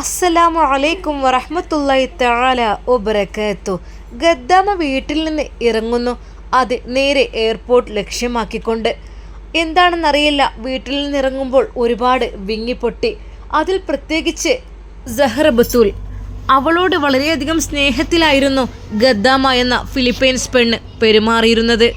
അസ്സലാമു അലൈക്കും വറഹ്മത്തുള്ളാഹി തആല വബറകാത്തു. ഗദ്ദാമ വീട്ടിൽ നിന്ന് ഇറങ്ങുന്നു. അത് നേരെ എയർപോർട്ട് ലക്ഷ്യമാക്കിക്കൊണ്ട്. എന്താണെന്നറിയില്ല. വീട്ടിൽ നിന്ന് ഇറങ്ങുമ്പോൾ ഒരുപാട് വിങ്ങിപ്പൊട്ടി. അതിൽ പ്രത്യേകിച്ച് സഹറ ബസൂൽ. അവളോട് വളരെയധികം സ്നേഹത്തിലായിരുന്നു ഗദ്ദാമ എന്ന ഫിലിപ്പൈൻസ് പെണ്ണ് പെരുമാറിയിരുന്നത്.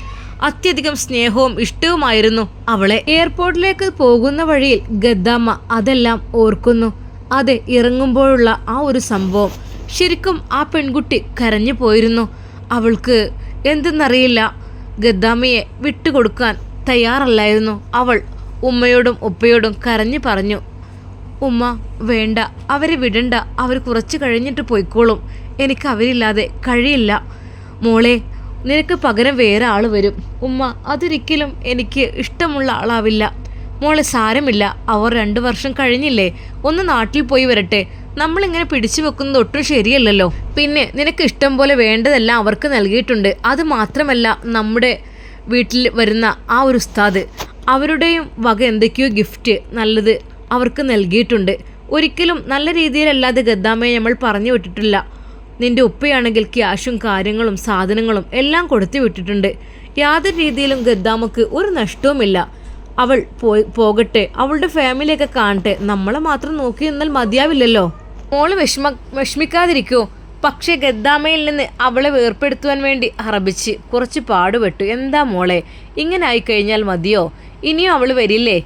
അത്യധികം സ്നേഹവും ഇഷ്ടവുമായിരുന്നു അവളെ. എയർപോർട്ടിലേക്ക് പോകുന്ന വഴിയിൽ ഗദ്ദാമ അതെല്ലാം ഓർക്കുന്നു. അതെ ഇറങ്ങുമ്പോഴുള്ള ആ ഒരു സംഭവം ശരിക്കും ആ പെൺകുട്ടി കരഞ്ഞു പോയിരുന്നു. അവൾക്ക് എന്തെന്നറിയില്ല. ഗദ്ദാമയെ വിട്ടുകൊടുക്കാൻ തയ്യാറല്ലായിരുന്നു. അവൾ ഉമ്മയോടും ഉപ്പയോടും കരഞ്ഞു പറഞ്ഞു ഉമ്മ വേണ്ട. അവരെ വിടണ്ട. അവർ കുറച്ച് കഴിഞ്ഞിട്ട് പോയിക്കോളും. എനിക്ക് അവരില്ലാതെ കഴിയില്ല. മോളെ നിനക്ക് പകരം വേറെ ആൾ വരും. ഉമ്മ അതൊരിക്കലും എനിക്ക് ഇഷ്ടമുള്ള ആളാവില്ല. മോളെ സാരമില്ല അവർ രണ്ടു വർഷം കഴിഞ്ഞില്ലേ? ഒന്ന് നാട്ടിൽ പോയി വരട്ടെ. നമ്മളിങ്ങനെ പിടിച്ചു വെക്കുന്നത് ഒട്ടും ശരിയല്ലല്ലോ. പിന്നെ നിനക്ക് ഇഷ്ടം പോലെ വേണ്ടതെല്ലാം അവർക്ക് നൽകിയിട്ടുണ്ട്. അത് മാത്രമല്ല നമ്മുടെ വീട്ടിൽ വരുന്ന ആ ഒരു ഉസ്താദ്. അവരുടെയും വക എന്തൊക്കെയോ ഗിഫ്റ്റ് നല്ലത് അവർക്ക് നൽകിയിട്ടുണ്ട്. ഒരിക്കലും നല്ല രീതിയിലല്ലാതെ ഗദ്ദാമയെ നമ്മൾ പറഞ്ഞു വിട്ടിട്ടില്ല. നിന്റെ ഉപ്പയാണെങ്കിൽ ക്യാഷും കാര്യങ്ങളും സാധനങ്ങളും എല്ലാം കൊടുത്തു വിട്ടിട്ടുണ്ട്. യാതൊരു രീതിയിലും ഗദ്ദാമക്ക് ഒരു നഷ്ടവുമില്ല. അവൾ പോയി പോകട്ടെ അവളുടെ ഫാമിലിയൊക്കെ കാണട്ടെ. നമ്മളെ മാത്രം നോക്കി നിന്നാൽ മതിയാവില്ലല്ലോ. മോൾ വിഷമ വിഷമിക്കാതിരിക്കോ. പക്ഷേ ഗദ്ദാമയിൽ നിന്ന് അവളെ വേർപ്പെടുത്തുവാൻ വേണ്ടി അറബിച്ച് കുറച്ച് പാടുപെട്ടു. എന്താ മോളെ ഇങ്ങനെ ആയി കഴിഞ്ഞാൽ മതിയോ? ഇനിയും അവൾ വരില്ലേ?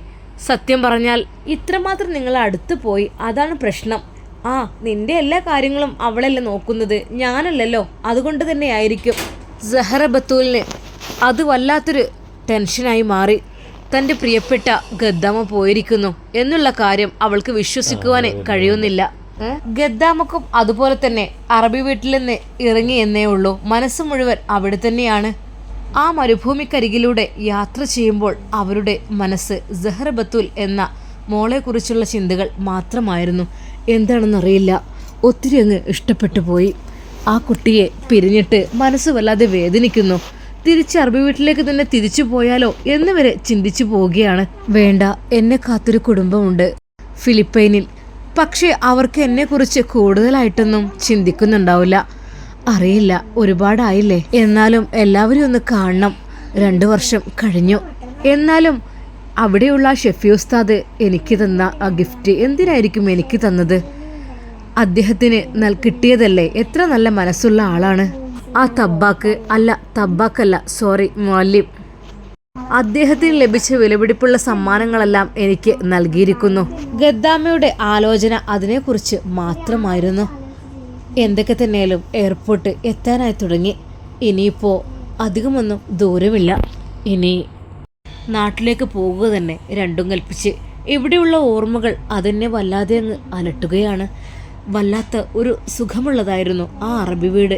സത്യം പറഞ്ഞാൽ ഇത്രമാത്രം നിങ്ങൾ അടുത്ത് പോയി അതാണ് പ്രശ്നം. ആ നിന്റെ എല്ലാ കാര്യങ്ങളും അവളല്ലേ നോക്കുന്നത്. ഞാനല്ലല്ലോ. അതുകൊണ്ട് തന്നെ ആയിരിക്കും ബത്തൂലിന് അത് വല്ലാത്തൊരു ടെൻഷനായി മാറി. തന്റെ പ്രിയപ്പെട്ട ഗദ്ദാമ പോയിരിക്കുന്നു എന്നുള്ള കാര്യം അവൾക്ക് വിശ്വസിക്കുവാനേ കഴിയുന്നില്ല? ഗദ്ദാമക്കും അതുപോലെ തന്നെ അറബി വീട്ടിൽ നിന്ന് ഇറങ്ങി എന്നേ ഉള്ളൂ. മനസ്സ് മുഴുവൻ അവിടെ തന്നെയാണ്. ആ മരുഭൂമിക്കരികിലൂടെ യാത്ര ചെയ്യുമ്പോൾ അവരുടെ മനസ്സ് ജഹർ ബത്തുൽ എന്ന മോളെക്കുറിച്ചുള്ള ചിന്തകൾ മാത്രമായിരുന്നു. എന്താണെന്നറിയില്ല. ഒത്തിരി അങ്ങ് ഇഷ്ടപ്പെട്ടു പോയി. ആ കുട്ടിയെ പിരിഞ്ഞിട്ട് മനസ്സ് വല്ലാതെ വേദനിക്കുന്നു. തിരിച്ച് അറബി വീട്ടിലേക്ക് തന്നെ തിരിച്ചു പോയാലോ എന്ന് വരെ ചിന്തിച്ചു പോവുകയാണ്. വേണ്ട എന്നെ കാത്തൊരു കുടുംബമുണ്ട്. ഫിലിപ്പൈനിൽ. പക്ഷേ അവർക്ക് എന്നെക്കുറിച്ച് കൂടുതലായിട്ടൊന്നും ചിന്തിക്കുന്നുണ്ടാവില്ല. അറിയില്ല ഒരുപാടായില്ലേ? എന്നാലും എല്ലാവരും ഒന്ന് കാണണം. രണ്ടു വർഷം കഴിഞ്ഞു. എന്നാലും അവിടെയുള്ള ഷെഫി ഉസ്താദ് എനിക്ക് തന്ന ആ ഗിഫ്റ്റ് എന്തിനായിരിക്കും എനിക്ക് തന്നത്? അദ്ദേഹത്തിന് കിട്ടിയതല്ലേ? എത്ര നല്ല മനസ്സുള്ള ആളാണ്. ആ തബ്ബാക്ക് അല്ല തബ്ബാക്കല്ല സോറി മൊല്ലിം അദ്ദേഹത്തിന് ലഭിച്ച വിലപിടിപ്പുള്ള സമ്മാനങ്ങളെല്ലാം എനിക്ക് നൽകിയിരിക്കുന്നു. ഗദ്ദാമയുടെ ആലോചന അതിനെക്കുറിച്ച് മാത്രമായിരുന്നു. എന്തൊക്കെ തന്നെയാലും എയർപോർട്ട് എത്താനായി തുടങ്ങി. ഇനിയിപ്പോൾ അധികമൊന്നും ദൂരമില്ല. ഇനി നാട്ടിലേക്ക് പോകുക തന്നെ രണ്ടും കൽപ്പിച്ച്. ഇവിടെയുള്ള ഓർമ്മകൾ അതെന്നെ വല്ലാതെ അങ്ങ് അലട്ടുകയാണ്. വല്ലാത്ത ഒരു സുഖമുള്ളതായിരുന്നു ആ അറബി വീട്.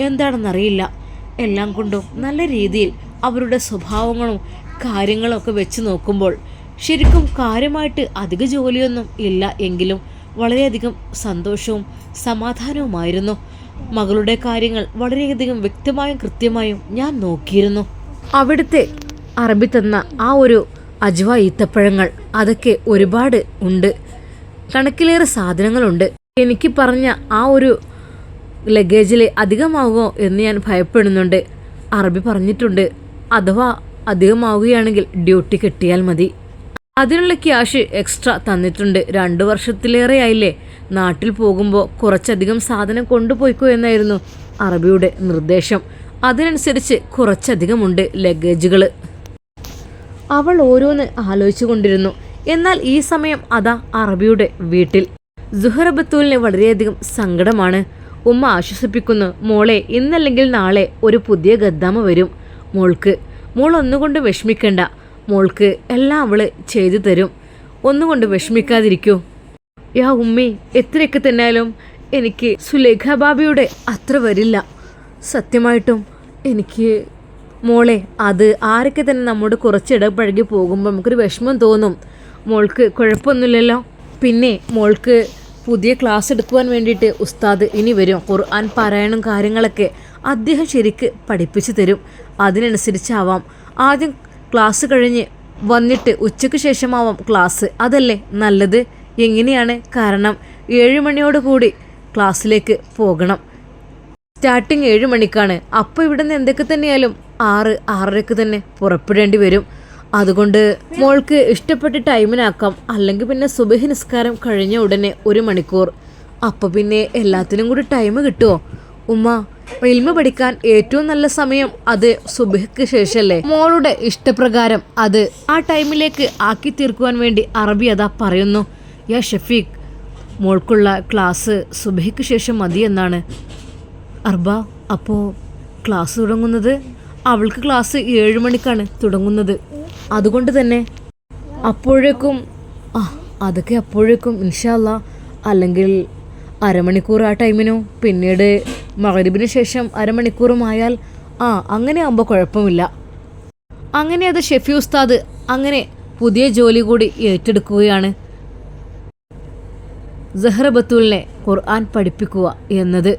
എന്താണെന്നറിയില്ല. എല്ലാം കൊണ്ടും നല്ല രീതിയിൽ അവരുടെ സ്വഭാവങ്ങളും കാര്യങ്ങളും ഒക്കെ വെച്ച് നോക്കുമ്പോൾ ശരിക്കും കാര്യമായിട്ട് അധിക ജോലിയൊന്നും ഇല്ല എങ്കിലും വളരെയധികം സന്തോഷവും സമാധാനവുമായിരുന്നു. മകളുടെ കാര്യങ്ങൾ വളരെയധികം വ്യക്തമായും കൃത്യമായും ഞാൻ നോക്കിയിരുന്നു. അവിടുത്തെ അറബി തന്ന ആ ഒരു അജ്വ ഈത്തപ്പഴങ്ങൾ അതൊക്കെ ഒരുപാട് ഉണ്ട്. കണക്കിലേറെ സാധനങ്ങളുണ്ട്. എനിക്ക് പറഞ്ഞ ആ ഒരു ലഗേജിൽ അധികമാകുമോ എന്ന് ഞാൻ ഭയപ്പെടുന്നുണ്ട്. അറബി പറഞ്ഞിട്ടുണ്ട്. അഥവാ അധികമാവുകയാണെങ്കിൽ ഡ്യൂട്ടി കിട്ടിയാൽ മതി. അതിനുള്ള ക്യാഷ് എക്സ്ട്രാ തന്നിട്ടുണ്ട്. രണ്ടു വർഷത്തിലേറെയായില്ലേ നാട്ടിൽ പോകുമ്പോൾ കുറച്ചധികം സാധനം കൊണ്ടുപോയിക്കോ എന്നായിരുന്നു അറബിയുടെ നിർദ്ദേശം. അതിനനുസരിച്ച് കുറച്ചധികമുണ്ട് ലഗേജുകൾ അവൾ ഓരോന്ന് ആലോചിച്ചു കൊണ്ടിരുന്നു എന്നാൽ ഈ സമയം അതാ അറബിയുടെ വീട്ടിൽ. സുഹറ ബത്തൂലിന് വളരെയധികം സങ്കടമാണ്. ഉമ്മ ആശ്വസിപ്പിക്കുന്നു. മോളെ ഇന്നല്ലെങ്കിൽ നാളെ ഒരു പുതിയ ഗദ്ദാമ വരും. മോൾക്ക് മോൾ ഒന്നുകൊണ്ട് വിഷമിക്കണ്ട. മോൾക്ക് എല്ലാം അവൾ ചെയ്തു തരും. ഒന്നുകൊണ്ട് വിഷമിക്കാതിരിക്കൂ. യാ ഉമ്മി എത്രയൊക്കെ തന്നാലും എനിക്ക് സുലേഖ ബാബിയുടെ അത്ര വരില്ല. സത്യമായിട്ടും എനിക്ക് മോളെ അത് ആരൊക്കെ തന്നെ നമ്മുടെ കുറച്ചിടപഴകി പോകുമ്പോൾ നമുക്കൊരു വിഷമം തോന്നും. മോൾക്ക് കുഴപ്പമൊന്നുമില്ലല്ലോ. പിന്നെ മോൾക്ക് പുതിയ ക്ലാസ് എടുക്കുവാൻ വേണ്ടിയിട്ട് ഉസ്താദ് ഇനി വരും. ഖുർആൻ പാരായണം കാര്യങ്ങളൊക്കെ അദ്ദേഹം ശരിക്ക് പഠിപ്പിച്ചു തരും. അതിനനുസരിച്ചാവാം. ആദ്യം ക്ലാസ് കഴിഞ്ഞ് വന്നിട്ട് ഉച്ചയ്ക്ക് ശേഷമാവാം ക്ലാസ്. അതല്ലേ നല്ലത്? എങ്ങനെയാണ് കാരണം? ഏഴ് മണിയോട് കൂടി ക്ലാസ്സിലേക്ക് പോകണം. സ്റ്റാർട്ടിങ് ഏഴ് മണിക്കാണ്. അപ്പോൾ ഇവിടുന്ന് എന്തൊക്കെ തന്നെയായാലും ആറ് ആറരയ്ക്ക് തന്നെ പുറപ്പെടേണ്ടി വരും. അതുകൊണ്ട് മോൾക്ക് ഇഷ്ടപ്പെട്ട ടൈമിനാക്കാം അല്ലെങ്കിൽ പിന്നെ സുബഹി നിസ്കാരം കഴിഞ്ഞ ഉടനെ ഒരു മണിക്കൂർ. അപ്പോൾ പിന്നെ എല്ലാത്തിനും കൂടി ടൈം കിട്ടുമോ ഉമ്മ ഇൽമ പഠിക്കാൻ ഏറ്റവും നല്ല സമയം അത് സുബഹിക്ക് ശേഷമല്ലേ മോളുടെ ഇഷ്ടപ്രകാരം അത് ആ ടൈമിലേക്ക് ആക്കി തീർക്കുവാൻ വേണ്ടി അറബി അതാ പറയുന്നു യാ ഷഫീഖ് മോൾക്കുള്ള ക്ലാസ് സുബഹയ്ക്ക് ശേഷം മതി എന്നാണ്. അർബ അപ്പോൾ ക്ലാസ് തുടങ്ങുന്നത്? അവൾക്ക് ക്ലാസ് ഏഴ് മണിക്കാണ് തുടങ്ങുന്നത്. അതുകൊണ്ട് തന്നെ അപ്പോഴേക്കും ആ അതൊക്കെ അപ്പോഴേക്കും ഇൻഷാല്ല അല്ലെങ്കിൽ അരമണിക്കൂർ ആ ടൈമിനോ. പിന്നീട് മകരിബിന് ശേഷം അരമണിക്കൂറുമായാൽ ആ അങ്ങനെ ആകുമ്പോൾ കുഴപ്പമില്ല. അങ്ങനെ അത് ഷെഫി ഉസ്താദ് അങ്ങനെ പുതിയ ജോലി കൂടി ഏറ്റെടുക്കുകയാണ്. സഹ്റ ബത്തൂലിനെ ഖുർആൻ പഠിപ്പിക്കുക എന്നത്.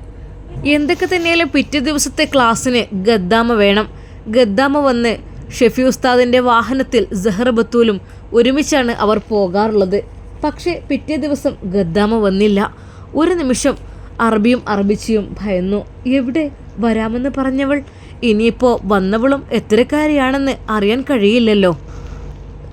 എന്തൊക്കെ തന്നെയാലും പിറ്റേ ദിവസത്തെ ക്ലാസ്സിന് ഗദ്ദാമ വേണം. ഗദ്ദാമ വന്ന് ഷെഫി ഉസ്താദിന്റെ വാഹനത്തിൽ സെഹർ ബത്തൂലും ഒരുമിച്ചാണ് അവർ പോകാറുള്ളത്. പക്ഷേ പിറ്റേ ദിവസം ഗദ്ദാമ വന്നില്ല. ഒരു നിമിഷം അറബിയും അറബിച്ചിയും ഭയന്നു. എവിടെ വരാമെന്ന് പറഞ്ഞവൾ? ഇനിയിപ്പോൾ വന്നവളും എത്രക്കാരിയാണെന്ന് അറിയാൻ കഴിയില്ലല്ലോ.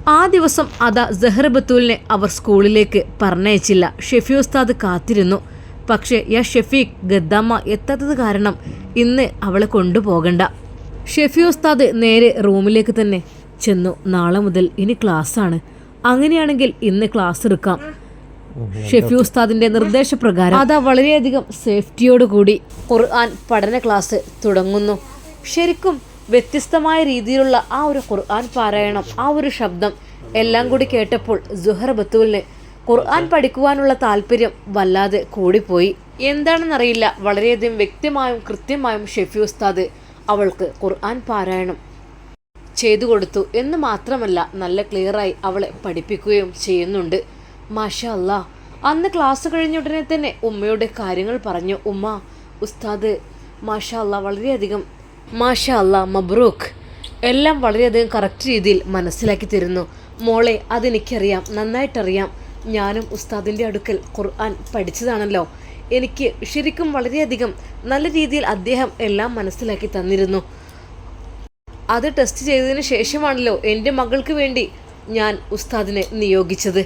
ആ ദിവസം അതാ സെഹർ ബത്തൂലിനെ അവർ സ്കൂളിലേക്ക് പറഞ്ഞയച്ചില്ല. ഷെഫി ഉസ്താദ് കാത്തിരുന്നു. പക്ഷേ യാ ഷെഫീഖ് ഗദ്ദാമ്മ എത്താത്തത് കാരണം ഇന്ന് അവളെ കൊണ്ടുപോകണ്ട. ഷെഫി ഉസ്താദ് നേരെ റൂമിലേക്ക് തന്നെ ചെന്നു. നാളെ മുതൽ ഇനി ക്ലാസ്സാണ്. അങ്ങനെയാണെങ്കിൽ ഇന്ന് ക്ലാസ് എടുക്കാം. ഷെഫി ഉസ്താദിന്റെ നിർദ്ദേശപ്രകാരം അതാ വളരെയധികം സേഫ്റ്റിയോടുകൂടി ഖുർആൻ പഠന ക്ലാസ് തുടങ്ങുന്നു. ശരിക്കും വ്യത്യസ്തമായ രീതിയിലുള്ള ആ ഒരു ഖുർആൻ പാരായണം ആ ഒരു ശബ്ദം എല്ലാം കൂടി കേട്ടപ്പോൾ ജുഹർ ബത്തുവിന് ഖുർആൻ പഠിക്കുവാനുള്ള താല്പര്യം വല്ലാതെ കൂടിപ്പോയി. എന്താണെന്നറിയില്ല. വളരെയധികം വ്യക്തമായും കൃത്യമായും ഷെഫി ഉസ്താദ് അവൾക്ക് ഖുർആൻ പാരായണം ചെയ്തു കൊടുത്തു എന്ന് മാത്രമല്ല നല്ല ക്ലിയറായി അവളെ പഠിപ്പിക്കുകയും ചെയ്യുന്നുണ്ട്. മാഷ അല്ലാ അന്ന് ക്ലാസ് കഴിഞ്ഞ ഉടനെ തന്നെ ഉമ്മയുടെ കാര്യങ്ങൾ പറഞ്ഞു. ഉമ്മ ഉസ്താദ് മാഷ അല്ലാ വളരെയധികം മാഷ അല്ലാ മബ്രൂഖ് എല്ലാം വളരെയധികം കറക്റ്റ് രീതിയിൽ മനസ്സിലാക്കി തരുന്നു. മോളെ അതെനിക്കറിയാം നന്നായിട്ടറിയാം. ഞാനും ഉസ്താദിന്റെ അടുക്കൽ ഖുർആൻ പഠിച്ചതാണല്ലോ. എനിക്ക് ശരിക്കും വളരെയധികം നല്ല രീതിയിൽ അദ്ദേഹം എല്ലാം മനസ്സിലാക്കി തന്നിരുന്നു. അത് ടെസ്റ്റ് ചെയ്തതിന് ശേഷമാണല്ലോ എന്റെ മകൾക്ക് വേണ്ടി ഞാൻ ഉസ്താദിനെ നിയോഗിച്ചത്.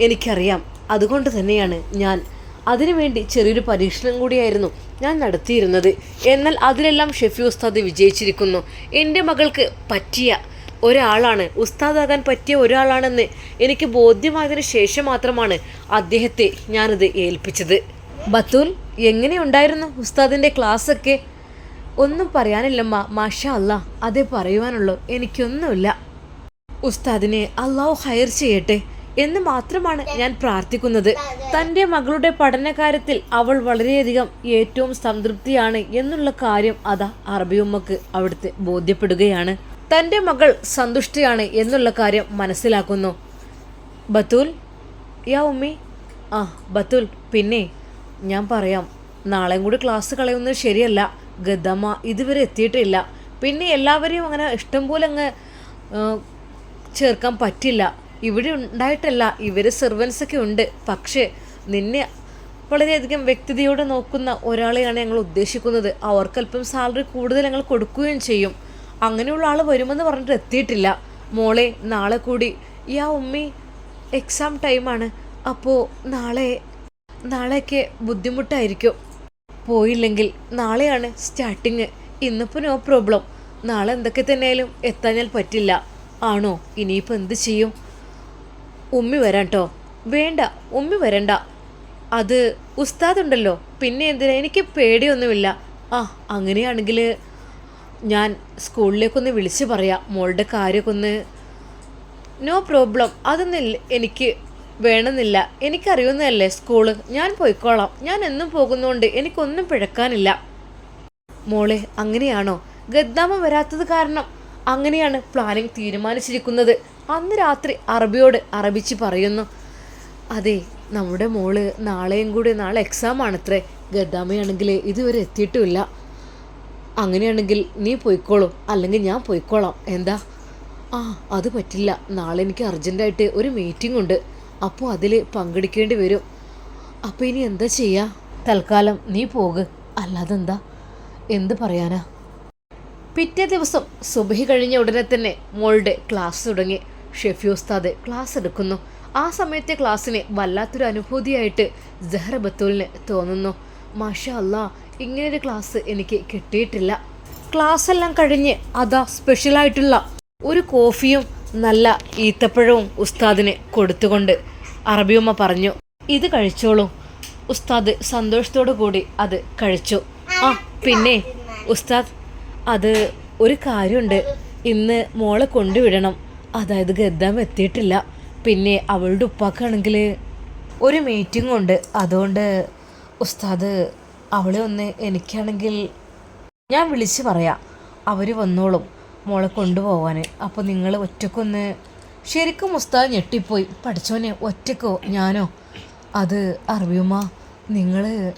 എനിക്കറിയാം. അതുകൊണ്ട് തന്നെയാണ് ഞാൻ അതിനുവേണ്ടി ചെറിയൊരു പരീക്ഷണം കൂടിയായിരുന്നു ഞാൻ നടത്തിയിരുന്നത്. എന്നാൽ അതിലെല്ലാം ഷെഫി ഉസ്താദ് വിജയിച്ചിരിക്കുന്നു. എന്റെ മകൾക്ക് പറ്റിയ ഒരാളാണ് ഉസ്താദാകാൻ പറ്റിയ ഒരാളാണെന്ന് എനിക്ക് ബോധ്യമായതിനു ശേഷം മാത്രമാണ് അദ്ദേഹത്തെ ഞാനത് ഏൽപ്പിച്ചത്. ബത്തൂൽ എങ്ങനെയുണ്ടായിരുന്നു ഉസ്താദിന്റെ ക്ലാസ്സൊക്കെ? ഒന്നും പറയാനില്ലമ്മ മാഷ അല്ല അതേ പറയുവാനുള്ളൂ എനിക്കൊന്നുമില്ല. ഉസ്താദിനെ അള്ളാഹു ഹയർ ചെയ്യട്ടെ എന്ന് മാത്രമാണ് ഞാൻ പ്രാർത്ഥിക്കുന്നത്. തന്റെ മകളുടെ പഠനകാര്യത്തിൽ അവൾ വളരെയധികം ഏറ്റവും സംതൃപ്തിയാണ് എന്നുള്ള കാര്യം അതാ അറബിയുമ്മക്ക് അവിടുത്തെ ബോധ്യപ്പെടുകയാണ്. തന്റെ മകൾ സന്തുഷ്ടിയാണ് എന്നുള്ള കാര്യം മനസ്സിലാക്കുന്നു. ബത്തൂൽ യാ ഉമ്മി? ആ ബത്തുൽ പിന്നെ? ഞാൻ പറയാം നാളെയും കൂടി ക്ലാസ് കളയുന്നത് ശരിയല്ല. ഗതമ്മ ഇതുവരെ എത്തിയിട്ടില്ല. പിന്നെ എല്ലാവരെയും അങ്ങനെ ഇഷ്ടം പോലെ അങ്ങ് ചേർക്കാൻ പറ്റില്ല. ഇവിടെ ഉണ്ടായിട്ടല്ല ഇവർ സെർവൻസൊക്കെ ഉണ്ട്. പക്ഷേ നിന്നെ വളരെയധികം വ്യക്തിതയോടെ നോക്കുന്ന ഒരാളെയാണ് ഞങ്ങൾ ഉദ്ദേശിക്കുന്നത്. അവർക്കല്പം സാലറി കൂടുതൽ ഞങ്ങൾ കൊടുക്കുകയും ചെയ്യും. അങ്ങനെയുള്ള ആൾ വരുമെന്ന് പറഞ്ഞിട്ട് എത്തിയിട്ടില്ല. മോളെ നാളെ കൂടി യാ ഉമ്മി എക്സാം ടൈമാണ് അപ്പോൾ നാളെ നാളെയൊക്കെ ബുദ്ധിമുട്ടായിരിക്കും. പോയില്ലെങ്കിൽ നാളെയാണ് സ്റ്റാർട്ടിങ് ഇന്നിപ്പോൾ നോ പ്രോബ്ലം നാളെ എന്തൊക്കെ തന്നെയാലും എത്താഞ്ഞാൽ പറ്റില്ല. ആണോ? ഇനിയിപ്പോൾ എന്ത് ചെയ്യും? ഉമ്മി വരാം കേട്ടോ വേണ്ട ഉമ്മി വരണ്ട. അത് ഉസ്താദ് ഉണ്ടല്ലോ പിന്നെ എന്തിനാ? എനിക്ക് പേടിയൊന്നുമില്ല. ആ അങ്ങനെയാണെങ്കിൽ ഞാൻ സ്കൂളിലേക്കൊന്ന് വിളിച്ച് പറയാം. മോളുടെ കാര്യമൊക്കെ ഒന്ന്. നോ പ്രോബ്ലം അതൊന്നും എനിക്ക് വേണമെന്നില്ല. എനിക്കറിയുന്നതല്ലേ സ്കൂൾ? ഞാൻ പോയിക്കോളാം. ഞാൻ എന്നും പോകുന്നതുകൊണ്ട് എനിക്കൊന്നും പിഴക്കാനില്ല. മോളെ അങ്ങനെയാണോ? ഗദ്ദാമ വരാത്തത് കാരണം അങ്ങനെയാണ് പ്ലാനിങ് തീരുമാനിച്ചിരിക്കുന്നത്. അന്ന് രാത്രി അറബിയോട് അറബിച്ച് പറയുന്നു അതെ നമ്മുടെ മോൾ നാളെയും കൂടി നാളെ എക്സാം ആണത്രേ ഗദ്ദാമയാണെങ്കിൽ ഇതുവരെ എത്തിയിട്ടുമില്ല. അങ്ങനെയാണെങ്കിൽ നീ പോയിക്കോളൂ. അല്ലെങ്കിൽ ഞാൻ പോയിക്കോളാം. എന്താ? ആ അത് പറ്റില്ല. നാളെ എനിക്ക് അർജന്റായിട്ട് ഒരു മീറ്റിംഗ് ഉണ്ട്. അപ്പോൾ അതിൽ പങ്കെടുക്കേണ്ടി വരും. അപ്പോൾ ഇനി എന്താ ചെയ്യുക തൽക്കാലം നീ പോക്. അല്ലാതെന്താ? എന്ത് പറയാനാ? പിറ്റേ ദിവസം സുബഹി കഴിഞ്ഞ ഉടനെ തന്നെ മോളുടെ ക്ലാസ് തുടങ്ങി. ഷെഫി ഉസ്താദ് ക്ലാസ് എടുക്കുന്നു. ആ സമയത്തെ ക്ലാസ്സിന് വല്ലാത്തൊരു അനുഭൂതിയായിട്ട് ജഹ്റ ബത്തൂലിന് തോന്നുന്നു. മാഷ അല്ലാ ഇങ്ങനൊരു ക്ലാസ് എനിക്ക് കിട്ടിയിട്ടില്ല. ക്ലാസ് എല്ലാം കഴിഞ്ഞ് അതാ സ്പെഷ്യലായിട്ടുള്ള ഒരു കോഫിയും നല്ല ഈത്തപ്പഴവും ഉസ്താദിന് കൊടുത്തുകൊണ്ട് അറബിയമ്മ പറഞ്ഞു ഇത് കഴിച്ചോളൂ. ഉസ്താദ് സന്തോഷത്തോടു കൂടി അത് കഴിച്ചു. ആ പിന്നെ ഉസ്താദ് അത് ഒരു കാര്യമുണ്ട്. ഇന്ന് മോളെ കൊണ്ടുവിടണം. അതായത് ഗദ്ദാം എത്തിയിട്ടില്ല. പിന്നെ അവളുടെ ഉപ്പാക്കാണെങ്കിൽ ഒരു മീറ്റിംഗ് ഉണ്ട്. അതുകൊണ്ട് ഉസ്താദ് അവളെ ഒന്ന് എനിക്കാണെങ്കിൽ ഞാൻ വിളിച്ച് പറയാം. അവർ വന്നോളും. മോളെ കൊണ്ടുപോവാൻ അപ്പോൾ നിങ്ങൾ ഒറ്റക്കൊന്ന് ശരിക്കും ഉസ്താദ് ഞെട്ടിപ്പോയി. പഠിച്ചോനെ ഒറ്റക്കോ? ഞാനോ? അത് അറിയുമ നിങ്ങൾ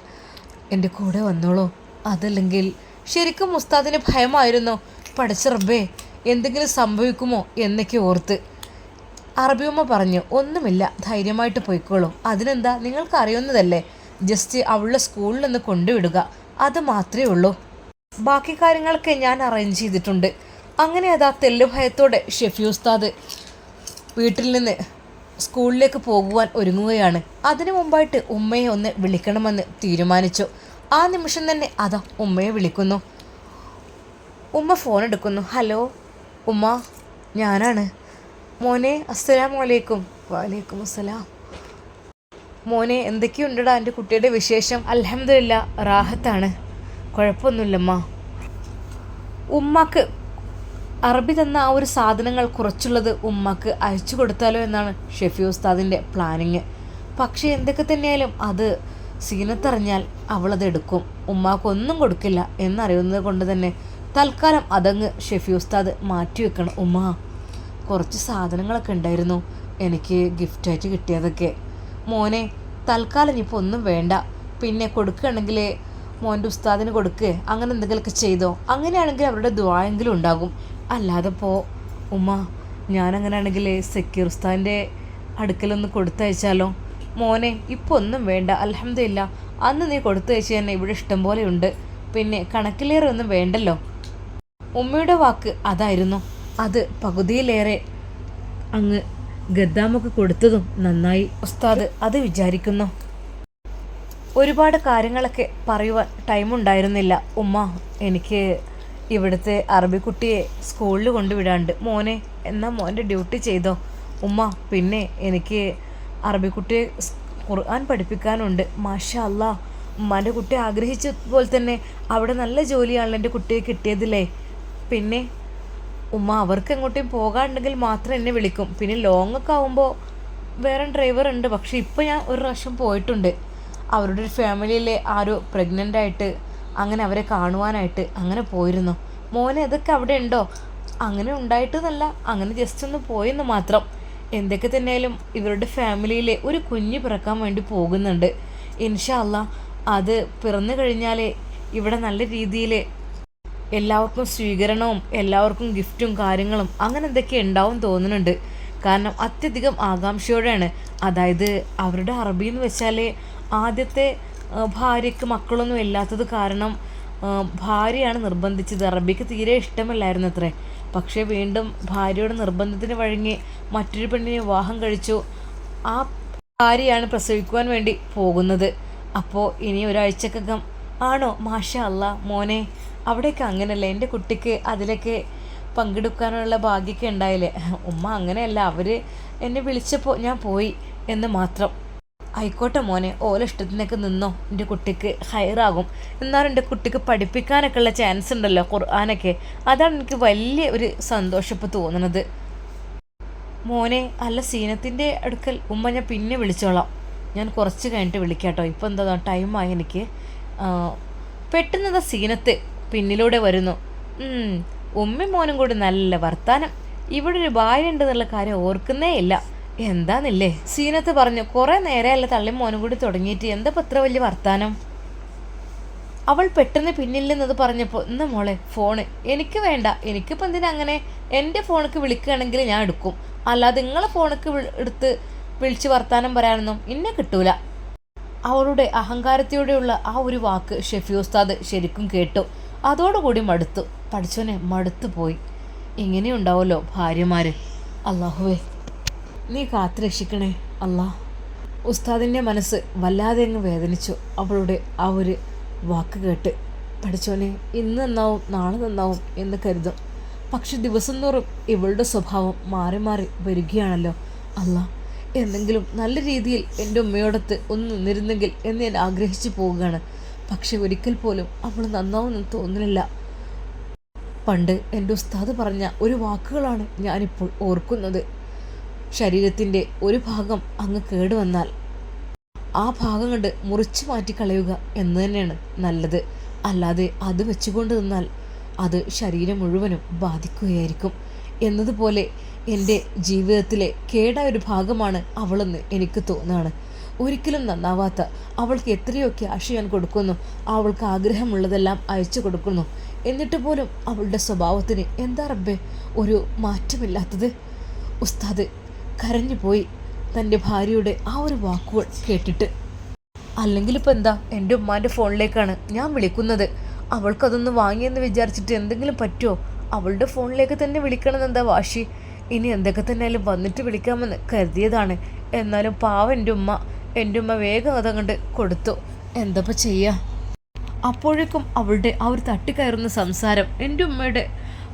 എന്റെ കൂടെ വന്നോളൂ. അതല്ലെങ്കിൽ ശരിക്കും മുസ്താദിന് ഭയമായിരുന്നോ? പഠിച്ച റബ്ബേ എന്തെങ്കിലും സംഭവിക്കുമോ എന്നൊക്കെ ഓർത്ത്. അറബിയമ്മ പറഞ്ഞു ഒന്നുമില്ല ധൈര്യമായിട്ട് പോയിക്കോളൂ. അതിനെന്താ? നിങ്ങൾക്ക് അറിയുന്നതല്ലേ? ജസ്റ്റ് അവളുടെ സ്കൂളിൽ നിന്ന് കൊണ്ടുവിടുക. അത് മാത്രമേ ഉള്ളൂ. ബാക്കി കാര്യങ്ങളൊക്കെ ഞാൻ അറേഞ്ച് ചെയ്തിട്ടുണ്ട്. അങ്ങനെ അതാ തെല്ലു ഭയത്തോടെ ഷെഫി ഉസ്താദ് വീട്ടിൽ നിന്ന് സ്കൂളിലേക്ക് പോകുവാൻ ഒരുങ്ങുകയാണ്. അതിനു മുമ്പായിട്ട് ഉമ്മയെ ഒന്ന് വിളിക്കണമെന്ന് തീരുമാനിച്ചു. ആ നിമിഷം തന്നെ അതാ ഉമ്മയെ വിളിക്കുന്നു. ഉമ്മ ഫോൺ എടുക്കുന്നു. ഹലോ ഉമ്മ ഞാനാണ്. മോനെ അസ്സലാം വലൈക്കും വലൈക്കും അസ്സലാം. മോനെ എന്തൊക്കെയുണ്ടടാ എന്റെ കുട്ടിയുടെ വിശേഷം? അലഹമില്ല റാഹത്താണ്. കുഴപ്പമൊന്നുമില്ലമ്മ. ഉമ്മക്ക് അറബി തന്ന ആ ഒരു സാധനങ്ങൾ കുറച്ചുള്ളത് ഉമ്മക്ക് അയച്ചു കൊടുത്താലോ എന്നാണ് ഷെഫി ഉസ്താദിന്റെ പ്ലാനിങ്. പക്ഷേ എന്തൊക്കെ തന്നെയായാലും അത് സീനത്തറിഞ്ഞാൽ അവളത് എടുക്കും. ഉമ്മാക്കൊന്നും കൊടുക്കില്ല എന്നറിയുന്നത് കൊണ്ട് തന്നെ തൽക്കാലം അതങ്ങ് ഷെഫി ഉസ്താദ് മാറ്റി വെക്കണം. ഉമ്മ കുറച്ച് സാധനങ്ങളൊക്കെ ഉണ്ടായിരുന്നു. എനിക്ക് ഗിഫ്റ്റായിട്ട് കിട്ടിയതൊക്കെ. മോനെ തൽക്കാലം ഇനിയിപ്പോൾ ഒന്നും വേണ്ട. പിന്നെ കൊടുക്കുകയാണെങ്കിൽ മോന്റെ ഉസ്താദിന് കൊടുക്കുക അങ്ങനെ എന്തെങ്കിലുമൊക്കെ ചെയ്തോ. അങ്ങനെയാണെങ്കിൽ അവരുടെ ദ്വായെങ്കിലും ഉണ്ടാകും. അല്ലാതെ പോ ഉമ്മ ഞാനങ്ങനെയാണെങ്കിൽ സക്കീർ അടുക്കലൊന്ന് കൊടുത്തയച്ചാലോ? മോനെ ഇപ്പോൾ ഒന്നും വേണ്ട. അലഹമില്ല അന്ന് നീ കൊടുത്തയച്ച് തന്നെ ഇവിടെ ഇഷ്ടം പോലെ ഉണ്ട്. പിന്നെ കണക്കിലേറെ ഒന്നും വേണ്ടല്ലോ? ഉമ്മയുടെ വാക്ക് അതായിരുന്നു. അത് പകുതിയിലേറെ അങ്ങ് ഗദ്ദാമൊക്കെ കൊടുത്തതും നന്നായി. ഉസ്താദ് അത് വിചാരിക്കുന്നു. ഒരുപാട് കാര്യങ്ങളൊക്കെ പറയുവാൻ ടൈമുണ്ടായിരുന്നില്ല. ഉമ്മ എനിക്ക് ഇവിടുത്തെ അറബിക്കുട്ടിയെ സ്കൂളിൽ കൊണ്ടുവിടാണ്ട്. മോനെ എന്നാൽ മോന്റെ ഡ്യൂട്ടി ചെയ്തോ? ഉമ്മ പിന്നെ എനിക്ക് അറബിക്കുട്ടിയെ ഖുർആൻ പഠിപ്പിക്കാനുണ്ട്. മാഷാ അല്ല ഉമ്മാന്റെ കുട്ടി ആഗ്രഹിച്ച പോലെ തന്നെ അവിടെ നല്ല ജോലിയാണല്ലോ എന്റെ കുട്ടിയെ കിട്ടിയതില്ലേ പിന്നെ ഉമ്മ അവർക്ക് എങ്ങോട്ടും പോകാണ്ടെങ്കിൽ മാത്രം എന്നെ വിളിക്കും. പിന്നെ ലോങ് ഒക്കെ ആവുമ്പോൾ വേറെ ഡ്രൈവർ ഉണ്ട്. പക്ഷേ ഇപ്പോൾ ഞാൻ ഒരു പ്രാവശ്യം പോയിട്ടുണ്ട്. അവരുടെ ഒരു ഫാമിലിയിലെ ആരോ പ്രഗ്നന്റ് ആയിട്ട് അങ്ങനെ അവരെ കാണുവാനായിട്ട് അങ്ങനെ പോയിരുന്നു. മോനെ ഇതൊക്കെ അവിടെ ഉണ്ടോ? അങ്ങനെ ഉണ്ടായിട്ടെന്നല്ല അങ്ങനെ ജസ്റ്റ് ഒന്ന് പോയെന്ന് മാത്രം. എന്തൊക്കെ തന്നെയാലും ഇവരുടെ ഫാമിലിയിലെ ഒരു കുഞ്ഞ് പിറക്കാൻ വേണ്ടി പോകുന്നുണ്ട്. ഇൻഷല്ല അത് പിറന്നു കഴിഞ്ഞാലേ ഇവിടെ നല്ല രീതിയിൽ എല്ലാവർക്കും സ്വീകരണവും എല്ലാവർക്കും ഗിഫ്റ്റും കാര്യങ്ങളും അങ്ങനെ എന്തൊക്കെ ഉണ്ടാവും തോന്നുന്നുണ്ട്. കാരണം അത്യധികം ആകാംക്ഷയോടെയാണ്. അതായത് അവരുടെ അറബി എന്ന് വെച്ചാൽ ആദ്യത്തെ ഭാര്യയ്ക്ക് മക്കളൊന്നും ഇല്ലാത്തത് കാരണം ഭാര്യയാണ് നിർബന്ധിച്ചത്. അറബിക്ക് തീരെ ഇഷ്ടമല്ലായിരുന്നു അത്രേ. പക്ഷേ വീണ്ടും ഭാര്യയുടെ നിർബന്ധത്തിന് വഴങ്ങി മറ്റൊരു പെണ്ണിനെ വിവാഹം കഴിച്ചു. ആ ഭാര്യയാണ് പ്രസവിക്കുവാൻ വേണ്ടി പോകുന്നത്. അപ്പോൾ ഇനി ഒരാഴ്ചക്കകം ആണോ? മാഷ അല്ല മോനെ അവിടെയൊക്കെ അങ്ങനെയല്ല എന്റെ കുട്ടിക്ക് അതിലൊക്കെ പങ്കെടുക്കാനുള്ള ഭാഗ്യമൊക്കെ ഉണ്ടായില്ലേ? ഉമ്മ അങ്ങനെയല്ല. അവർ എന്നെ വിളിച്ചപ്പോൾ ഞാൻ പോയി എന്ന് മാത്രം. ആയിക്കോട്ടെ മോനെ ഓല ഇഷ്ടത്തിനൊക്കെ നിന്നോ. എന്റെ കുട്ടിക്ക് ഹയറാകും എന്നാലും എന്റെ കുട്ടിക്ക് പഠിപ്പിക്കാനൊക്കെ ഉള്ള ചാൻസ് ഉണ്ടല്ലോ ഖുർആാനൊക്കെ. അതാണ് എനിക്ക് വലിയ ഒരു സന്തോഷം ഇപ്പോൾ തോന്നുന്നത് മോനെ അല്ല സീനത്തിന്റെ അടുക്കൽ ഉമ്മ ഞാൻ പിന്നെ വിളിച്ചോളാം. ഞാൻ കുറച്ച് കഴിഞ്ഞിട്ട് വിളിക്കാം കേട്ടോ ഇപ്പോൾ എന്താ ടൈമായി എനിക്ക്. പെട്ടെന്നത് സീനത്ത് പിന്നിലൂടെ വരുന്നു. ഉമ്മയും മോനും കൂടി നല്ല വർത്താനം. ഇവിടെ ഒരു ഭാര്യ ഉണ്ടെന്നുള്ള കാര്യം ഓർക്കുന്നേ ഇല്ല. എന്താന്നില്ലേ? സീനത്ത് പറഞ്ഞു കുറെ നേരെയല്ല തള്ളി മോനും കൂടി തുടങ്ങിയിട്ട്. എന്താ ഇത്ര വലിയ വർത്താനം? അവൾ പെട്ടെന്ന് പിന്നില്ലെന്നത് പറഞ്ഞപ്പോൾ ഇന്ന് മോളെ ഫോണ്. എനിക്ക് വേണ്ട. എനിക്കിപ്പോൾ എന്തിനാ അങ്ങനെ? എന്റെ ഫോണിക്ക് വിളിക്കുകയാണെങ്കിൽ ഞാൻ എടുക്കും. അല്ലാതെ നിങ്ങളെ ഫോണിക്ക് എടുത്ത് വിളിച്ച് വർത്താനം പറയാനൊന്നും ഇന്നെ കിട്ടൂല. അവളുടെ അഹങ്കാരത്തോടെയുള്ള ആ ഒരു വാക്ക് ഷെഫി ഉസ്താദ് ശരിക്കും കേട്ടു. അതോടുകൂടി മടുത്തു. പഠിച്ചോനെ മടുത്തു പോയി. ഇങ്ങനെയുണ്ടാവുമല്ലോ ഭാര്യമാർ അള്ളാഹുവേ നീ കാത്തു രക്ഷിക്കണേ അല്ലാ. ഉസ്താദിന്റെ മനസ്സ് വല്ലാതെ അങ്ങ് വേദനിച്ചു. അവളുടെ ആ ഒരു വാക്ക് കേട്ട് പഠിച്ചോനെ ഇന്ന് നന്നാവും നാളെ നന്നാവും എന്ന് കരുതും. പക്ഷെ ദിവസം തോറും ഇവളുടെ സ്വഭാവം മാറി മാറി വരികയാണല്ലോ. അല്ല എന്തെങ്കിലും നല്ല രീതിയിൽ എന്റെ ഉമ്മയോടത്ത് ഒന്ന് നിന്നിരുന്നെങ്കിൽ എന്ന് ഞാൻ ആഗ്രഹിച്ചു പോവുകയാണ്. പക്ഷെ ഒരിക്കൽ പോലും അവൾ നന്നാവുമെന്ന് തോന്നുന്നില്ല. പണ്ട് എന്റെ ഉസ്താദ് പറഞ്ഞ ഒരു വാക്കുകളാണ് ഞാനിപ്പോൾ ഓർക്കുന്നത്. ശരീരത്തിന്റെ ഒരു ഭാഗം അങ്ങ് കേടുവന്നാൽ ആ ഭാഗം കണ്ട് മുറിച്ചു മാറ്റി കളയുക എന്ന് തന്നെയാണ് നല്ലത്. അല്ലാതെ അത് വെച്ചുകൊണ്ട് നിന്നാൽ അത് ശരീരം മുഴുവനും ബാധിക്കുകയായിരിക്കും. എന്നതുപോലെ എന്റെ ജീവിതത്തിലെ കേടായ ഒരു ഭാഗമാണ് അവളെന്ന് എനിക്ക് തോന്നുകയാണ് ഒരിക്കലും നന്നാവാത്ത അവൾക്ക് എത്രയോ ക്യാഷ് ഞാൻ കൊടുക്കുന്നു അവൾക്ക് ആഗ്രഹമുള്ളതെല്ലാം അയച്ചു കൊടുക്കുന്നു എന്നിട്ട് പോലും അവളുടെ സ്വഭാവത്തിന് എന്താ റബ്ബേ ഒരു മാറ്റമില്ലാത്തത്? ഉസ്താദ് കരഞ്ഞുപോയി തന്റെ ഭാര്യയുടെ ആ ഒരു വാക്കുകൾ കേട്ടിട്ട്. അല്ലെങ്കിൽ ഇപ്പം എന്താ? എന്റെ ഉമ്മാന്റെ ഫോണിലേക്കാണ് ഞാൻ വിളിക്കുന്നത്. അവൾക്കതൊന്ന് വാങ്ങിയെന്ന് വിചാരിച്ചിട്ട് എന്തെങ്കിലും പറ്റുമോ അവളുടെ ഫോണിലേക്ക് തന്നെ വിളിക്കണമെന്ന് എന്താ വാശി? ഇനി എന്തൊക്കെ തന്നെയാലും വന്നിട്ട് വിളിക്കാമെന്ന് കരുതിയതാണ്. എന്നാലും പാവ എന്റെ ഉമ്മ. എന്റെ ഉമ്മ വേഗം അതങ്ങണ്ട് കൊടുത്തു. എന്തപ്പോൾ ചെയ്യുക അപ്പോഴേക്കും അവളുടെ ആ ഒരു തട്ടിക്കയറുന്ന സംസാരം എന്റെ ഉമ്മയുടെ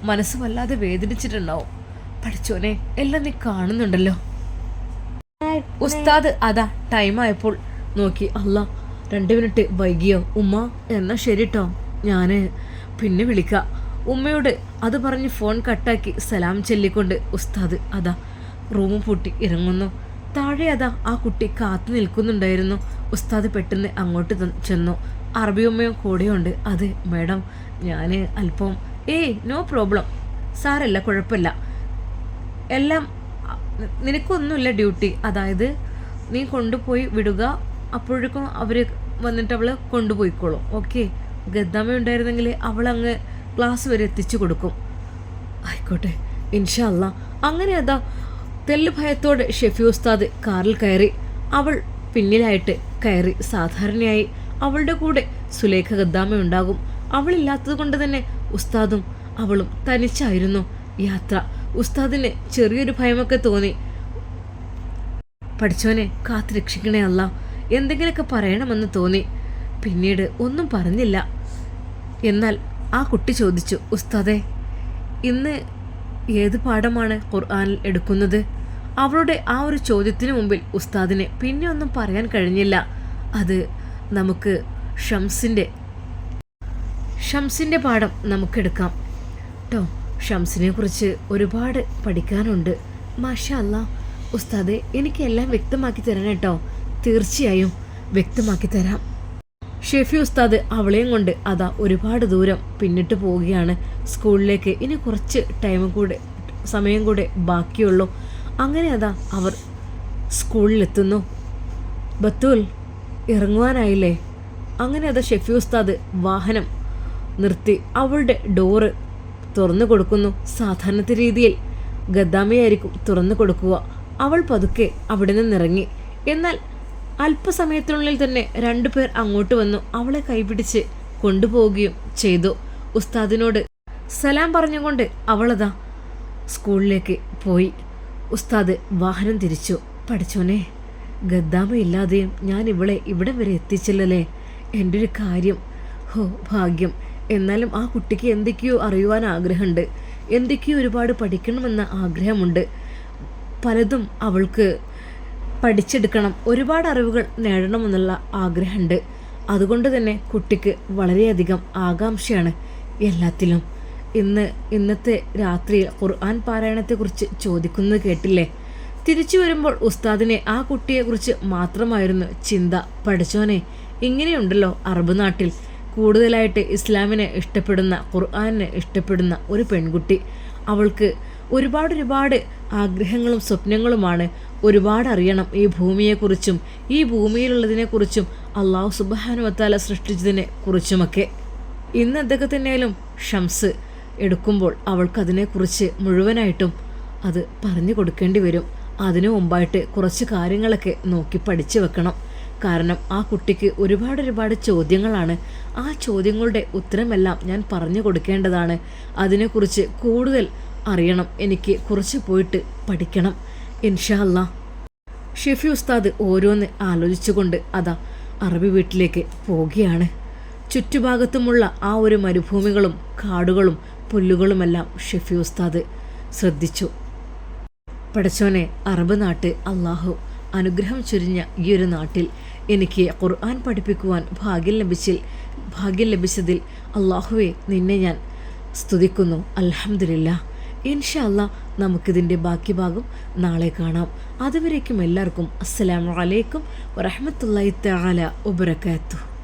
മനസ്സ് വല്ലാതെ വേദനിച്ചിട്ടുണ്ടാവും. പഠിച്ചോനെ എല്ലാം നീ കാണുന്നുണ്ടല്ലോ. ഉസ്താദ് അതാ ടൈം ആയപ്പോൾ നോക്കി അല്ല രണ്ട് മിനിറ്റ് വൈകിയോ. ഉമ്മ എന്നാ ശരി കേട്ടോ ഞാൻ പിന്നെ വിളിക്കാം. ഉമ്മയോട് അത് പറഞ്ഞ് ഫോൺ കട്ടാക്കി സലാം ചൊല്ലിക്കൊണ്ട് ഉസ്താദ് അതാ റൂം പൂട്ടി ഇറങ്ങുന്നു. താഴെ അതാ ആ കുട്ടി കാത്തു നിൽക്കുന്നുണ്ടായിരുന്നു. ഉസ്താദ് പെട്ടെന്ന് അങ്ങോട്ട് ചെന്നു അറബി ഉമ്മയും കൂടെയുണ്ട്. അതെ മാഡം ഞാൻ അല്പം ഏയ് നോ പ്രോബ്ലം സാരല്ല കുഴപ്പമില്ല. എല്ലാം നിനക്കൊന്നുമില്ല ഡ്യൂട്ടി. അതായത് നീ കൊണ്ടുപോയി വിടുക അപ്പോഴേക്കും അവർ വന്നിട്ട് അവൾ കൊണ്ടുപോയിക്കോളും. ഓക്കെ? ഗദ്ദാമ ഉണ്ടായിരുന്നെങ്കിൽ അവളങ്ങ് ക്ലാസ് വരെ എത്തിച്ചു കൊടുക്കും. ആയിക്കോട്ടെ ഇൻഷല്ല അങ്ങനെ അതാ തെല്ല് ഭയത്തോടെ ഷെഫി ഉസ്താദ് കാറിൽ കയറി. അവൾ പിന്നിലായിട്ട് കയറി. സാധാരണയായി അവളുടെ കൂടെ സുലേഖ ഗദ്ദാമ ഉണ്ടാകും. അവളില്ലാത്തത് കൊണ്ട് തന്നെ ഉസ്താദും അവളും തനിച്ചായിരുന്നു യാത്ര. ഉസ്താദിന് ചെറിയൊരു ഭയമൊക്കെ തോന്നി. പഠിച്ചോനെ കാത്തു രക്ഷിക്കണേ അല്ല. എന്തെങ്കിലുമൊക്കെ പറയണമെന്ന് തോന്നി. പിന്നീട് ഒന്നും പറഞ്ഞില്ല. എന്നാൽ ആ കുട്ടി ചോദിച്ചു ഉസ്താദെ ഇന്ന് ഏത് പാഠമാണ് ഖുർആാനിൽ എടുക്കുന്നത്? അവളുടെ ആ ഒരു ചോദ്യത്തിന് മുമ്പിൽ ഉസ്താദിന് പിന്നെ ഒന്നും പറയാൻ കഴിഞ്ഞില്ല. അത് നമുക്ക് ഷംസിന്റെ ഷംസിന്റെ പാഠം നമുക്കെടുക്കാം കേട്ടോ ഷംസിനെ കുറിച്ച് ഒരുപാട് പഠിക്കാനുണ്ട്. മാഷ അല്ല ഉസ്താദെ എനിക്ക് എല്ലാം വ്യക്തമാക്കി തരണം കേട്ടോ. തീർച്ചയായും വ്യക്തമാക്കി തരാം. ഷെഫി ഉസ്താദ് അവളെയും കൊണ്ട് അതാ ഒരുപാട് ദൂരം പിന്നിട്ട് പോവുകയാണ്. സ്കൂളിലേക്ക് ഇനി കുറച്ച് ടൈം കൂടെ സമയം കൂടെ ബാക്കിയുള്ളൂ. അങ്ങനെ അതാ അവർ സ്കൂളിലെത്തുന്നു. ബത്തൂൽ ഇറങ്ങുവാനായില്ലേ? അങ്ങനെ അതാ ഷെഫി ഉസ്താദ് വാഹനം നിർത്തി അവളുടെ ഡോറ് തുറന്നു കൊടുക്കുന്നു സാധാരണത്തെ രീതിയിൽ. ഗദ്ദാമയായിരിക്കും തുറന്നു കൊടുക്കുക. അവൾ പതുക്കെ അവിടെ നിന്നിറങ്ങി എന്നാൽ അല്പസമയത്തിനുള്ളിൽ തന്നെ രണ്ടുപേർ അങ്ങോട്ട് വന്നു. അവളെ കൈപിടിച്ച് കൊണ്ടുപോവുകയും ചെയ്തു. ഉസ്താദിനോട് സലാം പറഞ്ഞുകൊണ്ട് അവളതാ സ്കൂളിലേക്ക് പോയി. ഉസ്താദ് വാഹനം തിരിച്ചു. പഠിച്ചോനെ ഗദ്ദാമ ഇല്ലാതെയും ഞാൻ ഇവളെ ഇവിടെ വരെ എത്തിച്ചില്ലല്ലേ? എന്റെ ഒരു കാര്യം. ഹോ ഭാഗ്യം. എന്നാലും ആ കുട്ടിക്ക് എന്തൊക്കെയോ അറിയുവാൻ ആഗ്രഹമുണ്ട്. എന്തൊക്കെയോ ഒരുപാട് പഠിക്കണമെന്ന ആഗ്രഹമുണ്ട്. പലതും അവൾക്ക് പഠിച്ചെടുക്കണം. ഒരുപാട് അറിവുകൾ നേടണമെന്നുള്ള ആഗ്രഹമുണ്ട്. അതുകൊണ്ട് തന്നെ കുട്ടിക്ക് വളരെയധികം ആകാംക്ഷയാണ് എല്ലാത്തിലും. ഇന്ന് ഇന്നത്തെ രാത്രിയിൽ ഖുർആൻ പാരായണത്തെക്കുറിച്ച് ചോദിക്കുന്നത് കേട്ടില്ലേ? തിരിച്ചു വരുമ്പോൾ ഉസ്താദിനെ ആ കുട്ടിയെക്കുറിച്ച് മാത്രമായിരുന്നു ചിന്ത. പഠിച്ചോനെ ഇങ്ങനെയുണ്ടല്ലോ അറബ് നാട്ടിൽ. കൂടുതലായിട്ട് ഇസ്ലാമിനെ ഇഷ്ടപ്പെടുന്ന ഖുർആനെ ഇഷ്ടപ്പെടുന്ന ഒരു പെൺകുട്ടി. അവൾക്ക് ഒരുപാട് ഒരുപാട് ആഗ്രഹങ്ങളും സ്വപ്നങ്ങളുമാണ്. ഒരുപാട് അറിയണം ഈ ഭൂമിയെക്കുറിച്ചും ഈ ഭൂമിയിലുള്ളതിനെക്കുറിച്ചും അള്ളാഹു സുബാനു വത്താല സൃഷ്ടിച്ചതിനെ കുറിച്ചുമൊക്കെ. ഇന്ന് തന്നെയാലും ഷംസ് എടുക്കുമ്പോൾ അവൾക്കതിനെക്കുറിച്ച് മുഴുവനായിട്ടും അത് പറഞ്ഞു കൊടുക്കേണ്ടി വരും. അതിനു മുമ്പായിട്ട് കുറച്ച് കാര്യങ്ങളൊക്കെ നോക്കി പഠിച്ചു വെക്കണം. കാരണം ആ കുട്ടിക്ക് ഒരുപാട് ഒരുപാട് ചോദ്യങ്ങളാണ്. ആ ചോദ്യങ്ങളുടെ ഉത്തരമെല്ലാം ഞാൻ പറഞ്ഞു കൊടുക്കേണ്ടതാണ്. അതിനെക്കുറിച്ച് കൂടുതൽ അറിയണം. എനിക്ക് കുറച്ച് പോയിട്ട് പഠിക്കണം. ഇൻഷാല്ല ഷെഫി ഉസ്താദ് ഓരോന്ന് ആലോചിച്ചുകൊണ്ട് അതാ അറബി വീട്ടിലേക്ക് പോവുകയാണ്. ചുറ്റുഭാഗത്തുമുള്ള ആ ഒരു മരുഭൂമികളും കാടുകളും പുല്ലുകളുമെല്ലാം ഷെഫി ഉസ്താദ് ശ്രദ്ധിച്ചു. പടച്ചോനെ അറബ് നാട്ട് അള്ളാഹു അനുഗ്രഹം ചൊരിഞ്ഞ ഈ ഒരു നാട്ടിൽ എനിക്ക് ഖുർആൻ പഠിപ്പിക്കുവാൻ ഭാഗ്യം ലഭിച്ചിൽ ഭാഗ്യം ലഭിച്ചതിൽ അള്ളാഹുവെ നിന്നെ ഞാൻ സ്തുതിക്കുന്നു. അലഹമില്ല ഇൻഷല്ല നമുക്കിതിന്റെ ബാക്കി ഭാഗം നാളെ കാണാം. അതുവരേക്കും എല്ലാവർക്കും അസ്സലാമു അലൈക്കും വറഹ്മത്തുള്ളാഹി തആല വബറകാതുഹു.